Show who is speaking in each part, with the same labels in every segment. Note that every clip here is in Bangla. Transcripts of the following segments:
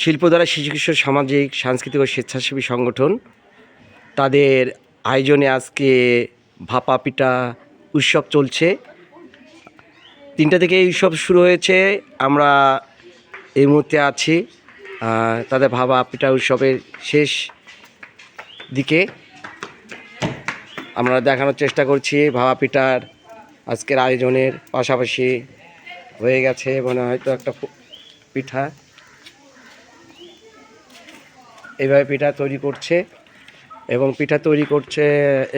Speaker 1: শিল্পধারা শিশু কিশোর সামাজিক, সাংস্কৃতিক ও স্বেচ্ছাসেবী সংগঠন। তাদের আয়োজনে আজকে ভাপা পিঠা উৎসব চলছে। তিনটা থেকে এই উৎসব শুরু হয়েছে। আমরা এই মুহূর্তে আছি তাদের ভাপা পিঠা উৎসবের শেষ দিকে। আমরা দেখানোর চেষ্টা করছি ভাপা পিঠার আজকের আয়োজনের পাশাপাশি হয়ে গেছে মানে হয়তো একটা পিঠা। এইভাবে পিঠা তৈরি করছে এবং পিঠা তৈরি করছে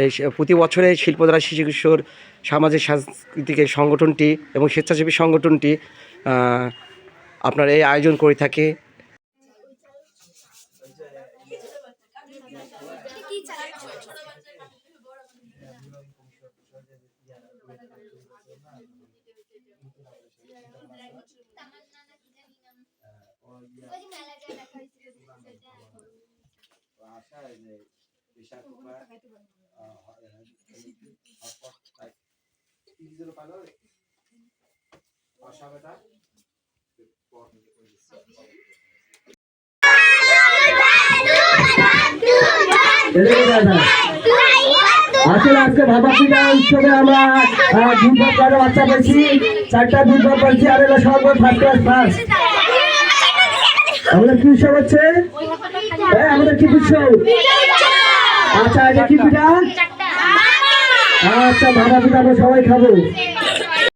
Speaker 1: এই প্রতি বছরে শিল্পধারা শিশু কিশোর সামাজিক সাংস্কৃতিক সংগঠনটি এবং স্বেচ্ছাসেবী সংগঠনটি আপনার এই আয়োজন করে থাকে।
Speaker 2: আসলে আজকে ভাবা পিঠা উৎসবে আমরা দুধ বাচ্চা পেয়েছি চারটা ভাত পাচ্ছি আর এলা সর্ব ফার্স্ট ক্লাস ফার্স্ট আমাদের কি উৎসব হচ্ছে? হ্যাঁ আমাদের কি উৎসব? আচ্ছা আগে কি পিঠা? আচ্ছা ভাবা পিঠা আমরা সবাই খাব।